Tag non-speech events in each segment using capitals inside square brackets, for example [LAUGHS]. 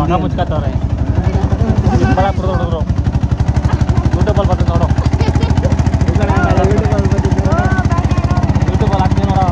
ಮಗ ಮುಚ್ಕತ್ತವ್ರೆ. ಚಿಕ್ಕಬಳ್ಳಾಪುರದ ಹುಡುಗರು ಯೂಟ್ಯೂಬಲ್ಲಿ ಬರ್ತದೆ ನೋಡು. ಯೂಟ್ಯೂಬಲ್ಲಿ ಹಾಕ್ತೀನಿ ನೋಡೋ.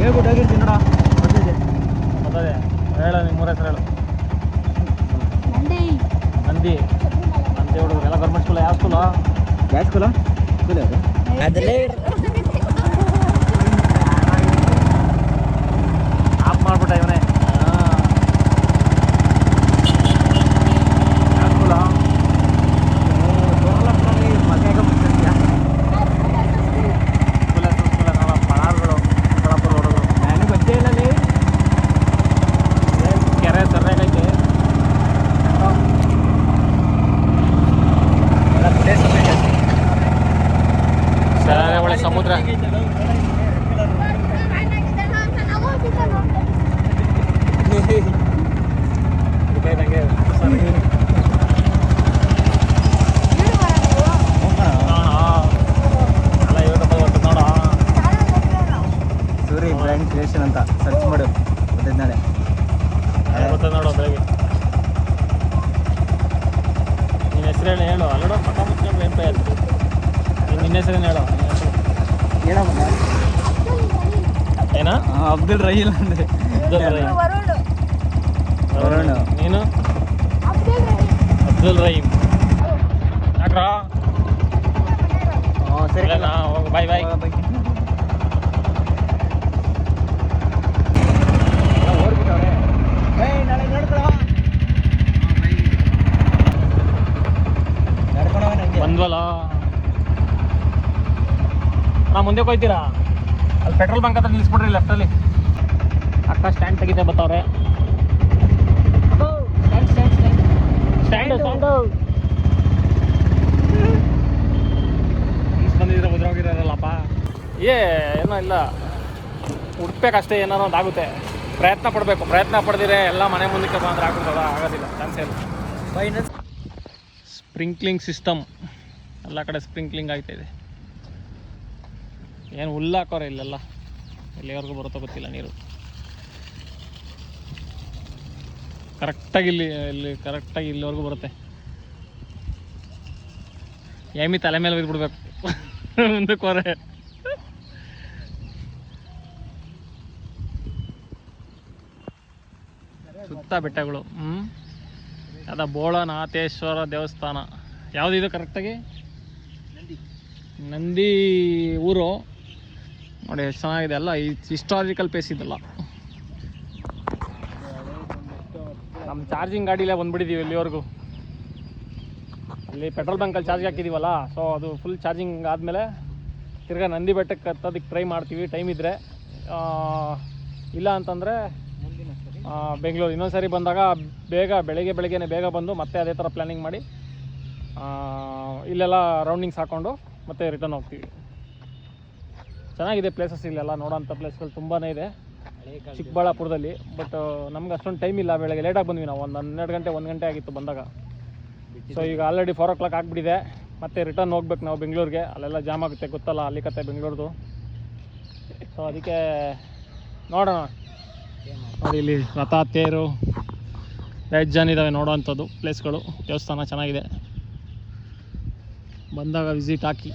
ಹೇಳ್ಬಿಟ್ಟು ಹೋಗಿರ್ತೀನಿ ನೋಡ. ಬರ್ತದೆ ಹೇಳು ನಿಮ್ಮ ಮೂರ ಹೆಸರು ಹೇಳು. ನಂದಿ. ನಂದಿ. ಹುಡುಗರು. ಎಲ್ಲ ಗೌರ್ಮೆಂಟ್ ಸ್ಕೂಲ್ ಯಾವ ಸ್ಕೂಲು ಯಾವ ಸ್ಕೂಲ ಸ್ಕೂಲ್ ಯಾವುದು? ಅದಲ್ಲೇ മാർപ്പെട്ട ഇവനെ ಹೆಸರು ಹೇಳಿ ಹೇಳು ಅಲ್ಲೋಡು ಮಠ ಮುಚ್ಕೊಂಡು ಏನು ಆಯ್ತು ನಿನ್ನ ಹೆಸರೇನು ಹೇಳು ನಿನ್ನ ಹೆಸರು ಏನಾ ಅಬ್ದುಲ್ ರಹೀಲ್ ಅಂದ್ರೆ ಅಬ್ದುಲ್ ರಹೀಮ್ ವರುಣ್. ನೀನು ಅಬ್ದುಲ್ ರಹೀಮ್ ಯಾಕ್ರಾ ಹ್ಞೂ ಸರಿ ಇಲ್ಲ, ನಾ ಹೋಗು ಬಾಯ್ ಬಾಯ್ ಬಂದ್ವಲ್ಲ ನಾ ಮುಂದೆ ಹೋಗ್ತೀರಾ? ಅಲ್ಲಿ ಪೆಟ್ರೋಲ್ ಬಂಕ್ ಹತ್ರ ನಿಲ್ಲಿಸ್ಬಿಡ್ರಿ ಲೆಫ್ಟಲ್ಲಿ ಅಕ್ಕ ಸ್ಟ್ಯಾಂಡ್ ತೆಗಿತೆ ಬತ್ತವ್ರೆ. ಸ್ಟ್ಯಾಂಡ್ ಸ್ಟ್ಯಾಂಡು ಬಂದಿದ್ರೆ ಉದ್ರೋಗಿರಲ್ಲಪ್ಪ ಏ ಏನೋ ಇಲ್ಲ. ಹುಡ್ಬೇಕಷ್ಟೇ ಏನಾರು ಒಂದು ಆಗುತ್ತೆ. ಪ್ರಯತ್ನ ಪಡಬೇಕು ಪ್ರಯತ್ನ ಪಡೆದಿರೆ ಎಲ್ಲ ಮನೆ ಮುಂದಕ್ಕೆ ಬಂದ್ರೆ ಆಗುತ್ತದ ಆಗೋದಿಲ್ಲ ಚಾನ್ಸೇ ಇಲ್ಲ. ಸ್ಪ್ರಿಂಕ್ಲಿಂಗ್ ಸಿಸ್ಟಮ್ ಎಲ್ಲ ಕಡೆ ಸ್ಪ್ರಿಂಕ್ಲಿಂಗ್ ಆಗ್ತಾಯಿದೆ ಏನು ಹುಲ್ಲು ಹಾಕೋರೆ ಇಲ್ಲೆಲ್ಲ? ಎಲ್ಲಿವರೆಗೂ ಬರುತ್ತೋ ಗೊತ್ತಿಲ್ಲ ನೀರು. ಕರೆಕ್ಟಾಗಿ ಇಲ್ಲಿ ಇಲ್ಲಿ ಕರೆಕ್ಟಾಗಿ ಇಲ್ಲಿವರೆಗೂ ಬರುತ್ತೆ. ಎಮ್ಮಿ ತಲೆ ಮೇಲೆ ಬಿದ್ದುಬಿಡ್ಬೇಕು ಮುಂದಕ್ಕೆ ಕೊರೆ ಸುತ್ತ ಬೆಟ್ಟಗಳು ಹ್ಞೂ ಅದ ಬೋಳನಾಥೇಶ್ವರ ದೇವಸ್ಥಾನ. ಯಾವುದಿದು ಕರೆಕ್ಟಾಗಿ? ನಂದಿ ಊರು? ನೋಡಿ ಎಷ್ಟು ಚೆನ್ನಾಗಿದೆ ಅಲ್ಲ? ಹಿಸ್ಟಾರಿಕಲ್ ಪ್ಲೇಸ್ ಇದೆಲ್ಲ. ನಮ್ಮ ಚಾರ್ಜಿಂಗ್ ಗಾಡಿಲೇ ಬಂದ್ಬಿಟ್ಟಿದ್ದೀವಿ ಇಲ್ಲಿವರೆಗೂ. ಅಲ್ಲಿ ಪೆಟ್ರೋಲ್ ಬಂಕಲ್ಲಿ ಚಾರ್ಜ್ ಹಾಕಿದ್ದೀವಲ್ಲ ಸೊ ಅದು ಫುಲ್ ಚಾರ್ಜಿಂಗ್ ಆದಮೇಲೆ ತಿರ್ಗಾ ನಂದಿ ಬೆಟ್ಟಕ್ಕೆ ಹತ್ತೋದಕ್ಕೆ ಟ್ರೈ ಮಾಡ್ತೀವಿ. ಟೈಮ್ ಇದ್ದರೆ ಇಲ್ಲ ಅಂತಂದರೆ ಬೆಂಗಳೂರು. ಇನ್ನೊಂದು ಸಾರಿ ಬಂದಾಗ ಬೇಗ, ಬೆಳಗ್ಗೆ ಬೆಳಗ್ಗೆನೆ ಬೇಗ ಬಂದು ಮತ್ತೆ ಅದೇ ಥರ ಪ್ಲ್ಯಾನಿಂಗ್ ಮಾಡಿ ಇಲ್ಲೆಲ್ಲ ರೌಂಡಿಂಗ್ಸ್ ಹಾಕ್ಕೊಂಡು ಮತ್ತೆ ರಿಟರ್ನ್ ಹೋಗ್ತೀವಿ. ಚೆನ್ನಾಗಿದೆ ಪ್ಲೇಸಸ್ ಇಲ್ಲೆಲ್ಲ, ನೋಡೋಂಥ ಪ್ಲೇಸ್ಗಳು ತುಂಬಾ ಇದೆ. ಚಿಕ್ಕಬಳ್ಳಾಪುರದಲ್ಲಿ ಬಟ್ ನಮ್ಗೆ ಅಷ್ಟೊಂದು ಟೈಮ್ ಇಲ್ಲ. ಬೆಳಗ್ಗೆ ಲೇಟಾಗಿ ಬಂದ್ವಿ ನಾವು. ಒಂದು ಹನ್ನೆರಡು ಗಂಟೆ, ಒಂದು ಗಂಟೆ ಆಗಿತ್ತು ಬಂದಾಗ. ಸೊ ಈಗ ಆಲ್ರೆಡಿ ಫೋರ್ ಓ ಕ್ಲಾಕ್ ಆಗಿಬಿಟ್ಟಿದೆ. ಮತ್ತೆ ರಿಟರ್ನ್ ಹೋಗ್ಬೇಕು ನಾವು ಬೆಂಗಳೂರಿಗೆ. ಅಲ್ಲೆಲ್ಲ ಜಾಮ್ ಆಗುತ್ತೆ ಗೊತ್ತಲ್ಲ ಅಲ್ಲಿ ಕತೆ ಬೆಂಗಳೂರ್ದು. ಸೊ ಅದಕ್ಕೆ ನೋಡೋಣ. ನೋಡಿ ಇಲ್ಲಿ ರಥ ತೇರು ಐಟ್ ಜನ ಇದಾವೆ ಇದ್ದಾವೆ ನೋಡೋವಂಥದ್ದು ಪ್ಲೇಸ್ಗಳು ದೇವಸ್ಥಾನ ಚೆನ್ನಾಗಿದೆ. ಬಂದಾಗ ವಿಸಿಟ್ ಹಾಕಿ.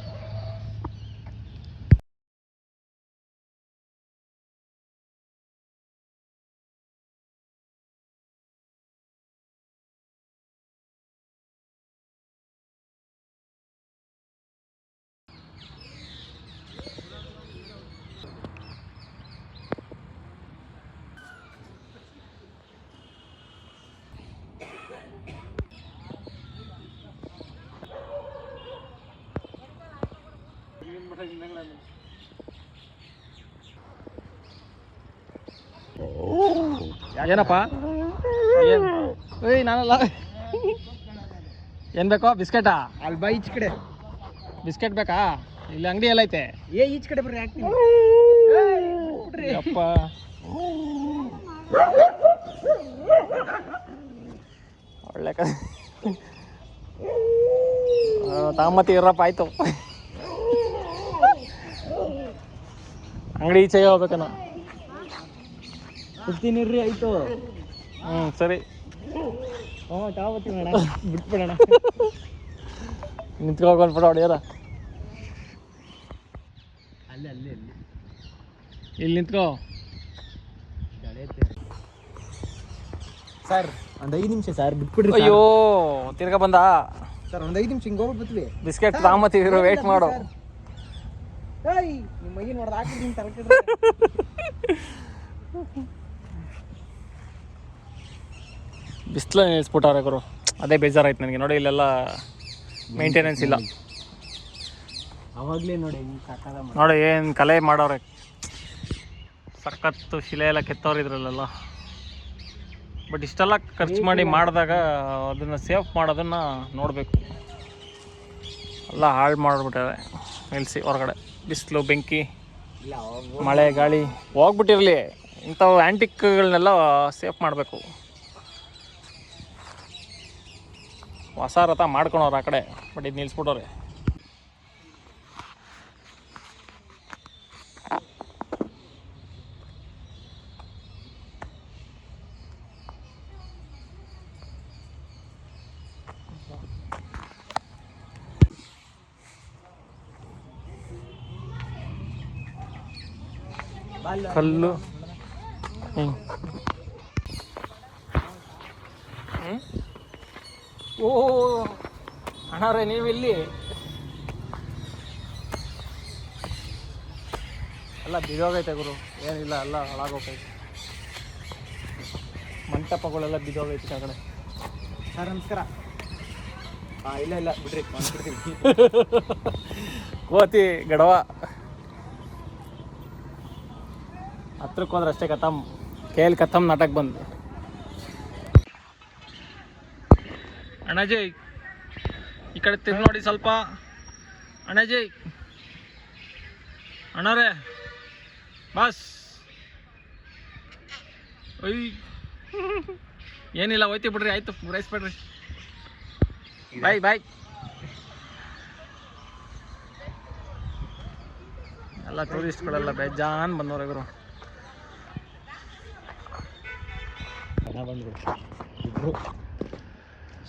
ಏನಪ್ಪ? ಏನು? ಏಯ್ ನಾನಲ್ಲ. ಏನು ಬೇಕೋ? ಬಿಸ್ಕೆಟಾ? ಅಲ್ಲಿ ಬಾ ಈಚ್ ಕಡೆ. ಬಿಸ್ಕೆಟ್ ಬೇಕಾ? ಇಲ್ಲಿ ಅಂಗಡಿ ಎಲ್ಲೈತೆ ಏ ಈಚ್ ಕಡೆ ಬರ್ರಿ ಹಾಕ್ತೀನಿ ಅಪ್ಪ ಒಳ್ಳೆ ಕ ತಾಮತಿ ಇರಪ್ಪ ಆಯ್ತು. ಅಂಗಡಿ ಈಚೆಗೆ ಹೋಗ್ಬೇಕನ ಇರ್ರಿ ಆಯ್ತು. ಹ್ಞೂ ಸರಿ. ಬಿಟ್ಬಿಡೋಣ. ನಿಂತ್ಕೋಗಿ ಒಂದು ಫೋಟೋ ಹೊಡೆಯೋದ ಅಲ್ಲಿ ಅಲ್ಲಿ ಅಲ್ಲಿ. ಇಲ್ಲಿ ನಿಂತ್ಕೋ. ಸರ್ ಒಂದು ಐದು ನಿಮಿಷ ಸರ್ ಬಿಟ್ಬಿಡ್ರಿ ಅಯ್ಯೋ ತಿರ್ಗಾ ಬಂದ? ಸರ್ ಒಂದು ಐದು ನಿಮಿಷ ಹಿಂಗೆ ಹೋಗಿ ಬರ್ತೀವಿ ಬಿಸ್ಕೆಟ್ ತಾಮತ್ತಿದ್ರು ವೇಟ್ ಮಾಡು. ಏಯ್ ನಿಮ್ಮ ನೋಡ್ದು ಬಿಸಿಲು ಗುರು. ಅದೇ ಬೇಜಾರಾಯ್ತು ನನಗೆ. ನೋಡಿ ಇಲ್ಲೆಲ್ಲ ಮೇಂಟೆನೆನ್ಸ್ ಇಲ್ಲ. ಅವಾಗಲೇ ನೋಡಿ ನೋಡಿ ಏನು ಕಲೆ ಮಾಡೋರೆ. ಸಖತ್ತು ಶಿಲೆ ಎಲ್ಲ ಕೆತ್ತವ್ರು ಇದ್ರಲ್ಲೆಲ್ಲ. ಬಟ್ ಇಷ್ಟೆಲ್ಲ ಖರ್ಚು ಮಾಡಿ ಮಾಡಿದಾಗ ಅದನ್ನು ಸೇಫ್ ಮಾಡೋದನ್ನು ನೋಡಬೇಕು. ಎಲ್ಲ ಹಾಳು ಮಾಡಿಬಿಟ್ಟಾರೆ ನಿಲ್ಲಿಸಿ ಹೊರಗಡೆ. ಬಿಸಿಲು ಬೆಂಕಿ ಮಳೆ ಗಾಳಿ. ಹೋಗ್ಬಿಟ್ಟಿರಲಿ. ಇಂಥವು ಆ್ಯಂಟಿಕ್ಗಳನ್ನೆಲ್ಲ ಸೇಫ್ ಮಾಡಬೇಕು. ಹೊಸ ರಥ ಮಾಡ್ಕೊಳೋರು ಆ ಕಡೆ ಬಟ್ ಇದು ನಿಲ್ಸ್ಬಿಟ್ಟವ್ರೆ ಕಲ್ಲು. ಹ್ಞೂ ಓ ಅಣ್ಣಾರೆ ನೀವಿಲ್ಲಿ ಇಲ್ಲಿ. ಎಲ್ಲ ಬಿದೋಗೈತೆ ಗುರು. ಏನಿಲ್ಲ ಎಲ್ಲ ಹಾಳಾಗೋಗೈತೆ ಮಂಟಪಗಳೆಲ್ಲ ಬಿದೋಗೈತೆ ಆ ಕಡೆ ಸರ್ ನಮಸ್ಕಾರ. ಹಾಂ ಇಲ್ಲ ಇಲ್ಲ ಬಿಡ್ರಿ ಕೋತಿ [LAUGHS] ಗಡವ. ಹತ್ರಕ್ಕೆ ಹೋದ್ರೆ ಅಷ್ಟೇ ಕಥಮ್ ಕೇಲ್ ಕಥಮ್ ನಾಟಕ ಬಂದು ಅಣ್ಣಾಜಿ, ಈ ಕಡೆ ತಿರ್ಗಿ ನೋಡಿ ಸ್ವಲ್ಪ. ಅಣ್ಣಾಜಿ, ಅಣ್ಣರೇ, ಬಸ್. ಒಯ್ ಏನಿಲ್ಲ, ಹೋಯ್ತಿ ಬಿಡ್ರಿ, ಆಯ್ತು ಪೂರೈಸ್ಬೇಡ್ರಿ ಬಾಯ್ ಬಾಯ್. ಎಲ್ಲ ಟೂರಿಸ್ಟ್ಗಳೆಲ್ಲ ಬೇಜಾನ್ ಬಂದವ್ರೆ ಗುರು ಬಂದ್ಬಿಡ್ತು ಇಬ್ರು.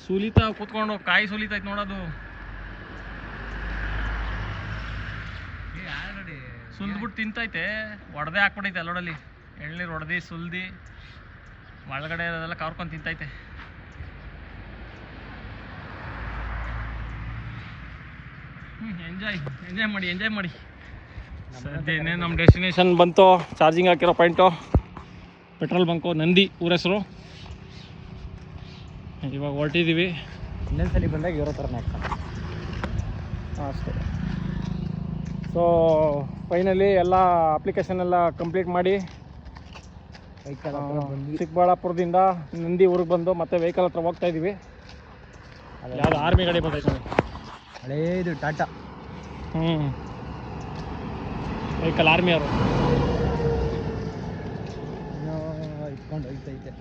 ಸುಲಿತಾ ಕೂತ್ಕೊಂಡು ಕಾಯಿ ಸುಲಿತೈತೆ ನೋಡೋದು ಸುಲ್ದ್ಬಿಟ್ಟು ತಿಂತೈತೆ. ಒಡೆದೇ ಹಾಕ್ಬಿಟ್ಟೈತೆ ಅಲ್ಲೋಡಲ್ಲಿ ಎಳ್ನೀರು ಹೊಡೆದು ಸುಲ್ದಿ ಒಳಗಡೆ ಅದೆಲ್ಲ ಕರ್ಕೊಂಡು ತಿಂತೈತೆ. ಹ್ಞೂ ಎಂಜಾಯ್ ಎಂಜಾಯ್ ಮಾಡಿ ಎಂಜಾಯ್ ಮಾಡಿ. ಸದ್ಯ ಏನೇನು ನಮ್ಮ ಡೆಸ್ಟಿನೇಷನ್ ಬಂತು. ಚಾರ್ಜಿಂಗ್ ಹಾಕಿರೋ ಪಾಯಿಂಟು ಪೆಟ್ರೋಲ್ ಬಂಕು ನಂದಿ ಊರ ಹೆಸರು. ಇವಾಗ ಹೊರಟಿದ್ದೀವಿ ಇನ್ನೊಂದ್ಸಲಿ ಬಂದಾಗ ಇರೋ ಥರನೇ ಅಷ್ಟೇ. ಸೊ ಫೈನಲಿ ಎಲ್ಲ ಅಪ್ಲಿಕೇಶನ್ ಎಲ್ಲ ಕಂಪ್ಲೀಟ್ ಮಾಡಿ ಚಿಕ್ಕಬಳ್ಳಾಪುರದಿಂದ ನಂದಿ ಊರಿಗೆ ಬಂದು ಮತ್ತೆ ವೆಹಿಕಲ್ ಹತ್ರ ಹೋಗ್ತಾ ಇದ್ದೀವಿ ಯಾವ್ದು ಆರ್ಮಿ ಗಾಡಿ ಬಂದೈತೆ ಹಳೇದು ಟಾಟಾ ಹ್ಞೂ ವೆಹಿಕಲ್ ಆರ್ಮಿ ಅವರು ಇನ್ನೂ ಇಟ್ಕೊಂಡು ಹೋಗ್ತೈತೆ.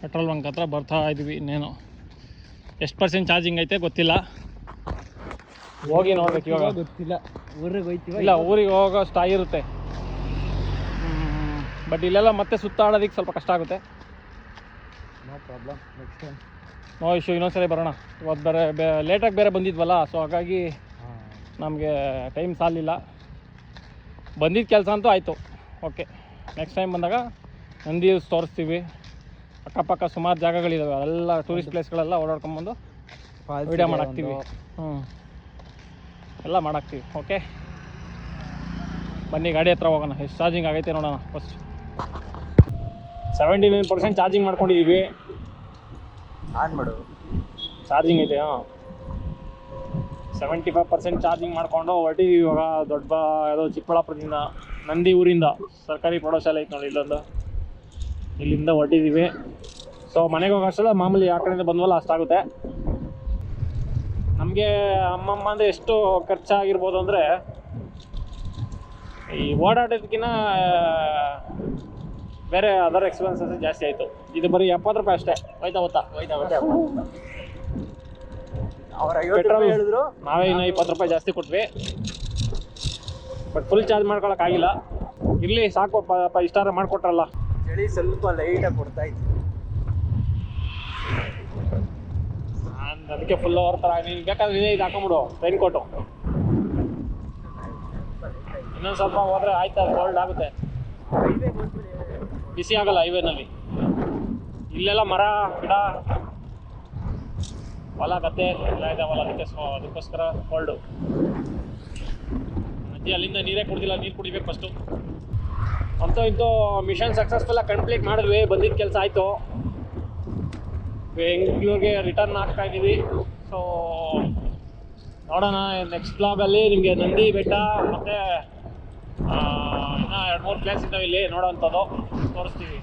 ಪೆಟ್ರೋಲ್ ಬಂಕ್ ಹತ್ರ ಬರ್ತಾ ಇದೀವಿ ಇನ್ನೇನು. ಎಷ್ಟು ಪರ್ಸೆಂಟ್ ಚಾರ್ಜಿಂಗ್ ಐತೆ ಗೊತ್ತಿಲ್ಲ. ಹೋಗಿ ನೋಡ್ಬೇಕು ಇವಾಗ. ಗೊತ್ತಿಲ್ಲ. ಊರಿಗೆ ಹೋಯ್ತೀವಿ ಇಲ್ಲ ಊರಿಗೆ ಹೋಗೋ ಆಗಿರುತ್ತೆ ಬಟ್ ಇಲ್ಲೆಲ್ಲ ಮತ್ತೆ ಸುತ್ತಾಡೋದಕ್ಕೆ ಸ್ವಲ್ಪ ಕಷ್ಟ ಆಗುತ್ತೆ. No problem next time no issue ಇನ್ನೊಂದ್ಸರಿ ಬರೋಣ. ಇವತ್ತು ಬೇರೆ ಬೇ ಲೇಟಾಗಿ ಬೇರೆ ಬಂದಿದ್ವಲ್ಲ ಸೊ ಹಾಗಾಗಿ ನಮಗೆ ಟೈಮ್ ಸಾಲಿಲ್ಲ. ಬಂದಿದ್ದ ಕೆಲಸ ಅಂತೂ ಆಯಿತು. ಓಕೆ. ನೆಕ್ಸ್ಟ್ ಟೈಮ್ ಬಂದಾಗ ನಂದಿ ಹಿಲ್ಸ್ ತೋರಿಸ್ತೀವಿ. ಅಕ್ಕಪಕ್ಕ ಸುಮಾರು ಜಾಗಗಳಿದಾವೆ. ಎಲ್ಲ ಟೂರಿಸ್ಟ್ ಪ್ಲೇಸ್ಗಳೆಲ್ಲ ಓಡಾಡ್ಕೊಂಬಂದು ವಿಡಿಯೋ ಮಾಡಾಕ್ತೀವಿ. ಹ್ಞೂ ಎಲ್ಲ ಮಾಡಾಕ್ತೀವಿ. ಓಕೆ. ಬನ್ನಿ ಗಾಡಿ ಹತ್ರ ಹೋಗೋಣ. ಎಷ್ಟು ಚಾರ್ಜಿಂಗ್ ಆಗೈತೆ ನೋಡೋಣ first seventy nine percent charging ಮಾಡ್ಕೊಂಡಿದ್ದೀವಿ ಆನ್ ಮಾಡು. ಚಾರ್ಜಿಂಗ್ ಐತೆ ಹಾಂ ಸೆವೆಂಟಿ ಫೈವ್ ಪರ್ಸೆಂಟ್ ಚಾರ್ಜಿಂಗ್ ಮಾಡಿಕೊಂಡು ಹೊರಟಿದ್ದೀವಿ ಇವಾಗ ದೊಡ್ಡ ಯಾವುದೋ ಚಿಕ್ಕಬಳ್ಳಾಪುರದಿಂದ, ನಂದಿ ಊರಿಂದ ಸರ್ಕಾರಿ ಪ್ರೌಢಶಾಲೆ ಐತೆ ನೋಡಿ ಇಲ್ಲೊಂದು. ಇಲ್ಲಿಂದ ಹೊರಟಿದ್ದೀವಿ ಸೊ ಮನೆಗೆ ಹೋಗೋ ಅಷ್ಟೆಲ್ಲ ಮಾಮೂಲಿ ಆ ಕಡೆಯಿಂದ ಬಂದ್ವಲ್ಲ ಅಷ್ಟಾಗುತ್ತೆ. ನಮಗೆ ಅಮ್ಮಮ್ಮ ಅಂದರೆ ಎಷ್ಟು ಖರ್ಚಾಗಿರ್ಬೋದು ಅಂದರೆ ಈ ಓಡಾಡೋದಕ್ಕಿಂತ ಬೇರೆ ಅದರ್ ಎಕ್ಸ್ಪೆನ್ಸಸ್ ಜಾಸ್ತಿ ಆಯಿತು. ಇದು ಬರೀ ಎಪ್ಪತ್ತು ರೂಪಾಯಿ ಅಷ್ಟೇ. ಹೋಯ್ತಾ ಹೋಗ್ತಾ ಹೋಯ್ತಾ ಹೋಯ್ತಾ. ಅವ್ರ ಪೆಟ್ರೋಲ್ ಹೇಳಿದ್ರು. ನಾವೇ ಇನ್ನೂ ಇಪ್ಪತ್ತು ರೂಪಾಯಿ ಜಾಸ್ತಿ ಕೊಟ್ವಿ. ಬಟ್ ಫುಲ್ ಚಾರ್ಜ್ ಮಾಡ್ಕೊಳಕ್ಕಾಗಿಲ್ಲ ಇಲ್ಲಿ ಸಾಕು ಪಾಪ ಇಷ್ಟಾರ ಮಾಡಿಕೊಟ್ರಲ್ಲ. ಚಳಿ ಸ್ವಲ್ಪ ಲೈಟಾಗಿ ಕೊಡ್ತಾ ಇತ್ತು. ನಾನು ಅದಕ್ಕೆ ಫುಲ್ ಅವ್ರ ಥರ ನೀನು ಬೇಕಾದ್ರೆ ನೀನೇ ಇದು ಹಾಕೊಂಬಿಡು ರೈನ್ ಕೋಟು ಇನ್ನೊಂದು ಸ್ವಲ್ಪ ಹೋದ್ರೆ ಆಯ್ತು ಅದು ಕೋಲ್ಡ್ ಆಗುತ್ತೆ. ಬಿಸಿ ಆಗಲ್ಲ ಹೈವೇನಲ್ಲಿ ಇಲ್ಲೆಲ್ಲ ಮರ ಗಿಡ ಹೊಲ ಗದ್ದೆ ಎಲ್ಲ ಇದಾವಲ್ಲ ಅದಕ್ಕೆ ಸೊ ಅದಕ್ಕೋಸ್ಕರ ಕೋಲ್ಡು ಅಜ್ಜಿ ಅಲ್ಲಿಂದ ನೀರೇ ಕುಡ್ದಿಲ್ಲ, ನೀರು ಕುಡಿಬೇಕು ಫಸ್ಟು ಅಂತೂ ಇಂತೂ ಮಿಷನ್ ಸಕ್ಸಸ್ಫುಲ್ಲಾಗಿ ಕಂಪ್ಲೀಟ್ ಮಾಡಿದ್ವಿ, ಬಂದಿದ್ದ ಕೆಲಸ ಆಯಿತು. ಬೆಂಗಳೂರಿಗೆ ರಿಟರ್ನ್ ಆಗ್ತಾ ಇದ್ದೀವಿ. ಸೊ ನೋಡೋಣ ನೆಕ್ಸ್ಟ್ ಬ್ಲಾಗಲ್ಲಿ ನಿಮಗೆ ನಂದಿ ಬೆಟ್ಟ ಮತ್ತು ಇನ್ನೂ ಎರಡು ಮೂರು ಪ್ಲೇಸ್ ಇದ್ದಾವೆ ಇಲ್ಲಿ ನೋಡೋವಂಥದ್ದು ತೋರಿಸ್ತೀವಿ.